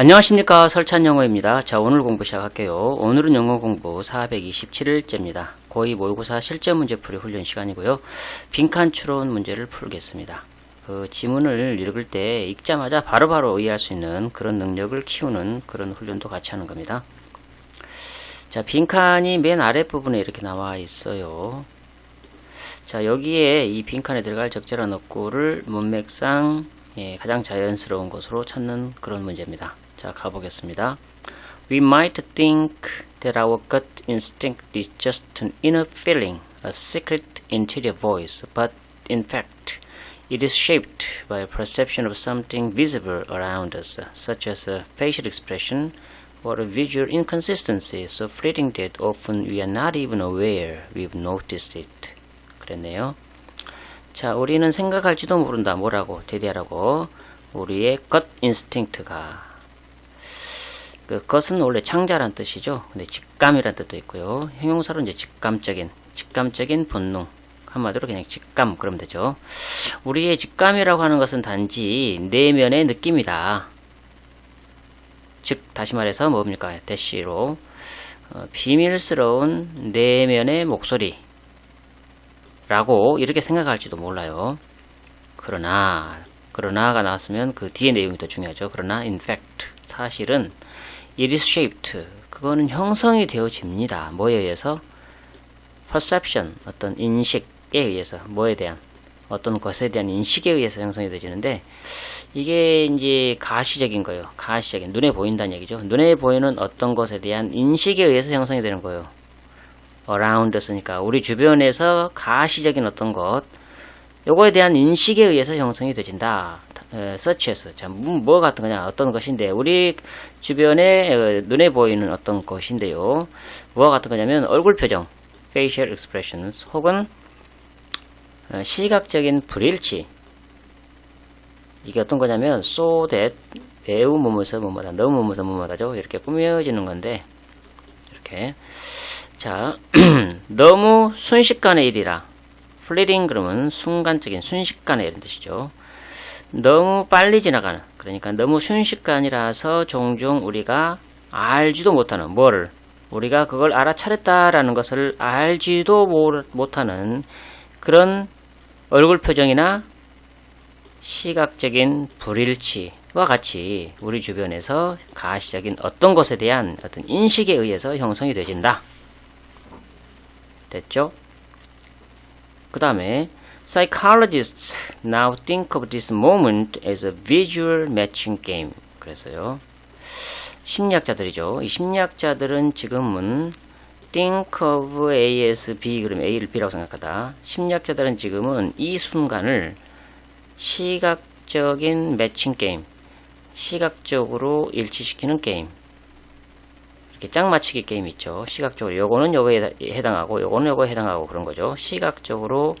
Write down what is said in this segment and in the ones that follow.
안녕하십니까 설찬 영어입니다. 자 오늘 공부 시작할게요. 오늘은 영어 공부 427일째입니다. 고2 모의고사 실제 문제풀이 훈련 시간이고요. 빈칸 추론 문제를 풀겠습니다. 그 지문을 읽을 때 읽자마자 바로 바로 이해할 수 있는 그런 능력을 키우는 그런 훈련도 같이 하는 겁니다. 자 빈칸이 맨 아랫부분에 이렇게 나와 있어요. 자 여기에 이 빈칸에 들어갈 적절한 어구를 문맥상 예, 가장 자연스러운 것으로 찾는 그런 문제입니다. 자, 가보겠습니다. We might think that our gut instinct is just an inner feeling, a secret interior voice, but in fact, it is shaped by a perception of something visible around us, such as a facial expression or a visual inconsistency so fleeting that often we are not even aware we've noticed it. 그랬네요. 자, 우리는 생각할지도 모른다. 뭐라고? 대대하라고. 우리의 것 인스팅트가. 그 것은 원래 창자란 뜻이죠. 근데 직감이란 뜻도 있고요. 형용사로 이제 직감적인, 직감적인 본능. 한마디로 그냥 직감 그러면 되죠. 우리의 직감이라고 하는 것은 단지 내면의 느낌이다. 즉 다시 말해서 뭡니까? 대시로 어, 비밀스러운 내면의 목소리. 라고 이렇게 생각할지도 몰라요. 그러나 그러나가 나왔으면 그 뒤에 내용이 더 중요하죠. 그러나 in fact 사실은 it is shaped 그거는 형성이 되어집니다. 뭐에 의해서 perception 어떤 인식에 의해서 뭐에 대한 어떤 것에 대한 인식에 의해서 형성이 되지는데 이게 이제 가시적인 거예요. 가시적인 눈에 보인다는 얘기죠. 눈에 보이는 어떤 것에 대한 인식에 의해서 형성이 되는 거예요. around 쓰니까 우리 주변에서 가시적인 어떤 것 요거에 대한 인식에 의해서 형성이 되진다. 서치에서 자, 뭐, 뭐 같은 거냐 어떤 것인데 우리 주변에 어, 눈에 보이는 어떤 것인데요. 뭐가 같은 거냐면 얼굴 표정, facial expressions 혹은 어, 시각적인 불일치 이게 어떤 거냐면 so that 매우 뭐뭐서 뭐뭐다 너무 뭐뭐서 뭐뭐다죠 이렇게 꾸며지는 건데 이렇게 자, 너무 순식간의 일이라. 플리딩 그러면 순간적인 순식간의 이런 뜻이죠. 너무 빨리 지나가는. 그러니까 너무 순식간이라서 종종 우리가 알지도 못하는 뭐를 우리가 그걸 알아차렸다라는 것을 알지도 못하는 그런 얼굴 표정이나 시각적인 불일치와 같이 우리 주변에서 가시적인 어떤 것에 대한 어떤 인식에 의해서 형성이 되진다. 됐죠? 그 다음에 psychologists now think of this moment as a visual matching game. 그래서요. 심리학자들이죠. 이 심리학자들은 지금은 think of A as B 그러면 A를 B라고 생각하다. 심리학자들은 지금은 이 순간을 시각적인 매칭 게임, 시각적으로 일치시키는 게임, 이렇게 짝 맞추기 게임 있죠. 시각적으로 요거는 요거에 해당하고 요거는 요거에 해당하고 그런 거죠. 시각적으로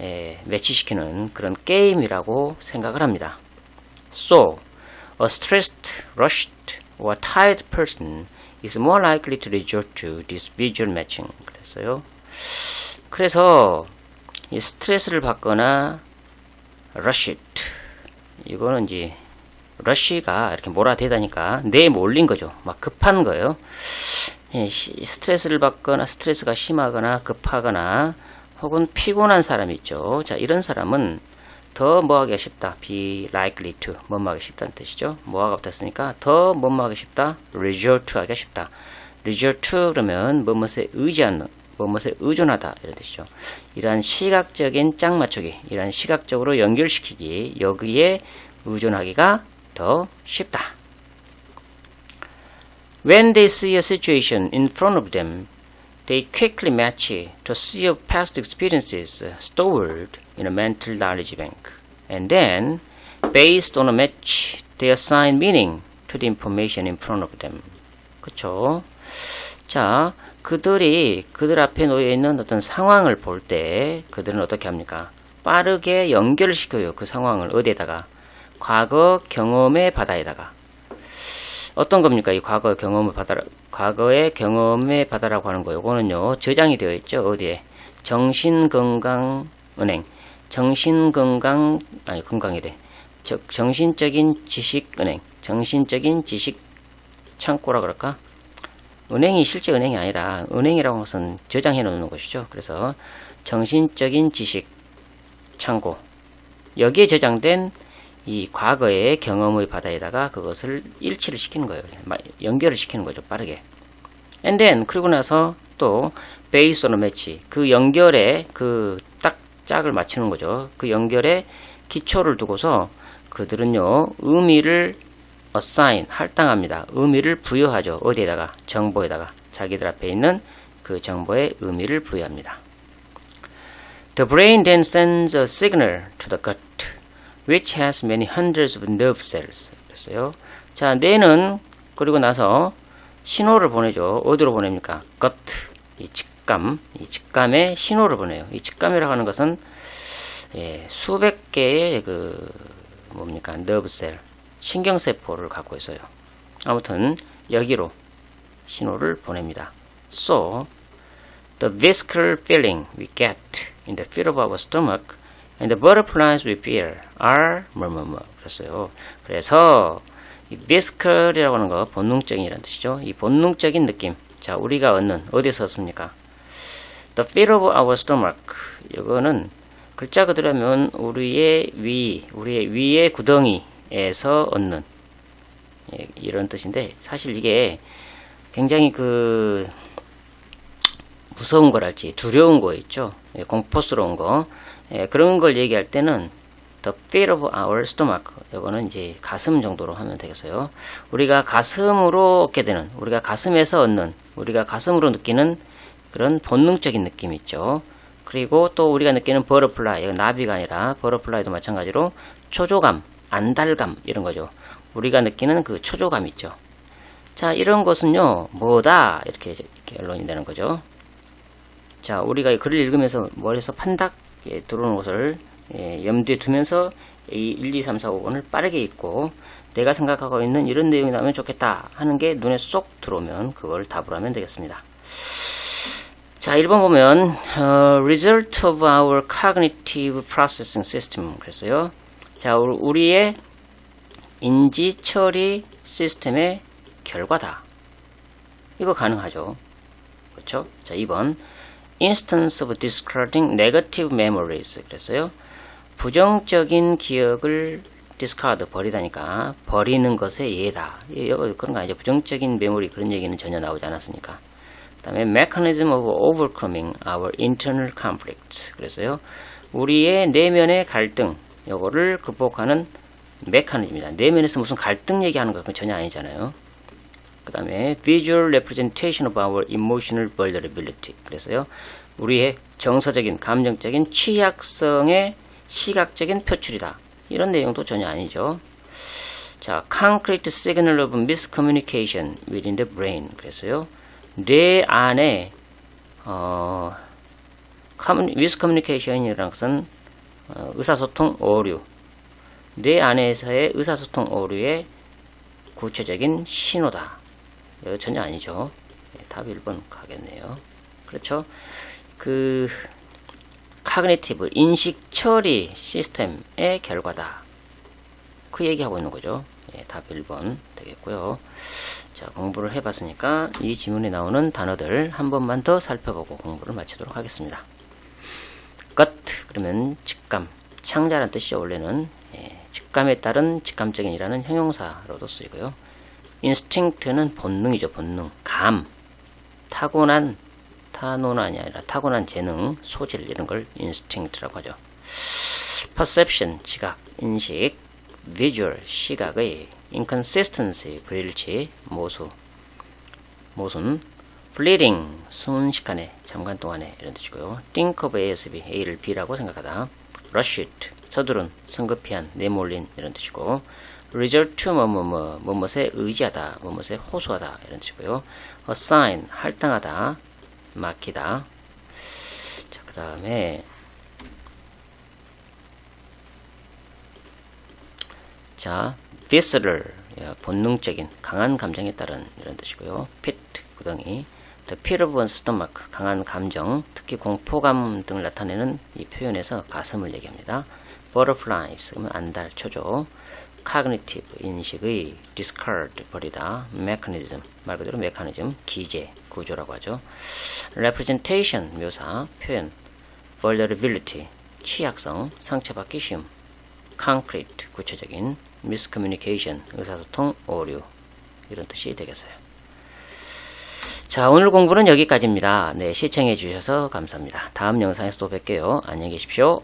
에, 매치시키는 그런 게임이라고 생각을 합니다. So, a stressed, rushed, or tired person is more likely to resort to this visual matching. 그래서요. 그래서 이 스트레스를 받거나 rushed 이거는 이제 러쉬가 이렇게 몰아대다니까 내 몰린 거죠. 막 급한 거예요. 예, 스트레스를 받거나 스트레스가 심하거나 급하거나 혹은 피곤한 사람이 있죠. 자, 이런 사람은 더 뭐하기 쉽다. be likely to 뭐뭐하기 쉽다는 뜻이죠. 뭐하가 붙었으니까 더 뭐뭐하기 쉽다. resort to 하기 쉽다. resort to 그러면 뭐뭇에 의지하는 뭐뭇에 의존하다 이런 뜻이죠. 이러한 시각적인 짝 맞추기, 이러한 시각적으로 연결시키기 여기에 의존하기가 더 쉽다. When they see a situation in front of them, they quickly match to see of past experiences stored in a mental knowledge bank. And then, based on a match, they assign meaning to the information in front of them. 그쵸? 자, 그들이 그들 앞에 놓여 있는 어떤 상황을 볼 때 그들은 어떻게 합니까? 빠르게 연결을 시켜요. 그 상황을 어디에다가? 과거 경험의 바다에다가 어떤 겁니까? 이 과거 경험의 바다, 과거의 경험의 바다라고 하는 거. 요거는요, 저장이 되어 있죠. 어디에? 정신건강은행. 정신건강, 아니, 건강이래. 즉 정신적인 지식은행, 정신적인 지식 창고라 그럴까? 은행이 실제 은행이 아니라 은행이라는 것은 저장해 놓는 것이죠. 그래서 정신적인 지식 창고 여기에 저장된 이 과거의 경험의 바다에다가 그것을 일치를 시키는 거예요. 마- 연결을 시키는 거죠. 빠르게. And then 그리고 나서 또 베이스 오너 매치 그 연결에 그 딱 짝을 맞추는 거죠. 그 연결에 기초를 두고서 그들은요 의미를 assign 할당합니다. 의미를 부여하죠. 어디에다가 정보에다가 자기들 앞에 있는 그 정보에 의미를 부여합니다. The brain then sends a signal to the gut, which has many hundreds of nerve cells. 그랬어요. 자, 뇌는 그리고 나서 신호를 보내죠. 어디로 보냅니까? gut, 이 직감, 이 직감에 신호를 보내요. 이 직감이라고 하는 것은 예, 수백 개의 그 뭡니까? nerve 신경세포를 갖고 있어요. 아무튼 여기로 신호를 보냅니다. So, the visceral feeling we get in the pit of our stomach and the butterflies we feel are 뭐뭐뭐 그랬어요. 그래서 이 visceral이라고 하는 거 본능적인이라는 뜻이죠. 이 본능적인 느낌. 자, 우리가 얻는 어디서 얻습니까? The feel of our stomach. 이거는 글자 그대로 하면 우리의 위, 우리의 위의 구덩이에서 얻는 예, 이런 뜻인데 사실 이게 굉장히 그 무서운 거랄지 두려운 거 있죠. 예, 공포스러운 거 예, 그런 걸 얘기할 때는 the fear of our stomach 이거는 이제 가슴 정도로 하면 되겠어요. 우리가 가슴으로 얻게 되는 우리가 가슴에서 얻는 우리가 가슴으로 느끼는 그런 본능적인 느낌 있죠. 그리고 또 우리가 느끼는 버터플라이 이건 나비가 아니라 버터플라이도 마찬가지로 초조감, 안달감 이런 거죠. 우리가 느끼는 그 초조감 있죠. 자 이런 것은요 뭐다 이렇게 이렇게 언론이 되는 거죠. 자, 우리가 이 글을 읽으면서 머리에서 판닥 예, 들어오는 것을 예, 염두에 두면서 이 1, 2, 3, 4, 5번을 빠르게 읽고 내가 생각하고 있는 이런 내용이 나오면 좋겠다 하는 게 눈에 쏙 들어오면 그걸 답으로 하면 되겠습니다. 자, 1번 보면 어, result of our cognitive processing system 그랬어요. 자, 우- 우리의 인지 처리 시스템의 결과다. 이거 가능하죠. 그렇죠? 자, 2번 instance of discarding negative memories 그랬어요. 부정적인 기억을 discard 버리다니까 버리는 것의 예다. 이거 그런 거 아니죠. 부정적인 메모리 그런 얘기는 전혀 나오지 않았으니까. 그 다음에 mechanism of overcoming our internal conflicts. 그래서요. 우리의 내면의 갈등 요거를 극복하는 메커니즘이다. 내면에서 무슨 갈등 얘기하는 거 전혀 아니잖아요. 그 다음에 visual representation of our emotional vulnerability. 그래서요, 우리의 정서적인, 감정적인 취약성의 시각적인 표출이다. 이런 내용도 전혀 아니죠. 자, concrete signal of miscommunication within the brain. 그래서요, 뇌 안에 어, miscommunication이라는 것은 어, 의사소통 오류. 뇌 안에서의 의사소통 오류의 구체적인 신호다. 이거 전혀 아니죠. 예, 답 1번 가겠네요. 그렇죠. 그 카그니티브 인식 처리 시스템의 결과다. 그 얘기하고 있는 거죠. 예, 답 1번 되겠고요. 자, 공부를 해봤으니까 이 지문에 나오는 단어들 한 번만 더 살펴보고 공부를 마치도록 하겠습니다. 것 그러면 직감 창자라는 뜻이죠 원래는 예, 직감에 따른 직감적인이라는 형용사로도 쓰이고요 인스팅트는 본능이죠 본능. 감. 타고난 타노난이 아니라 타고난 재능 소질 이런 걸 인스팅트라고 하죠. Perception 지각 인식 visual 시각의 inconsistency 불일치 모수. 모순 fleeting 순식간에 잠깐 동안에 이런 뜻이고요. think of A as B A를 B라고 생각하다. rush it 서두른 성급히한 내몰린 이런 뜻이고 resort to 뭐뭐뭐 뭐뭇에 의지하다 뭐뭇에 호소하다 이런 뜻이고요. assign 할당하다 맡기다. 자 그 다음에 자, visceral 야, 본능적인 강한 감정에 따른 이런 뜻이고요. pit 구덩이, the pit of one's stomach 강한 감정, 특히 공포감 등을 나타내는 이 표현에서 가슴을 얘기합니다. Butterflies 그러면 안달 초조 cognitive 인식의 discard 버리다 mechanism 말 그대로 메커니즘 기제 구조라고 하죠. representation 묘사 표현 vulnerability 취약성 상처받기 쉬움 concrete 구체적인 miscommunication 의사소통 오류 이런 뜻이 되겠어요. 자 오늘 공부는 여기까지입니다. 네 시청해 주셔서 감사합니다. 다음 영상에서 또 뵐게요. 안녕히 계십시오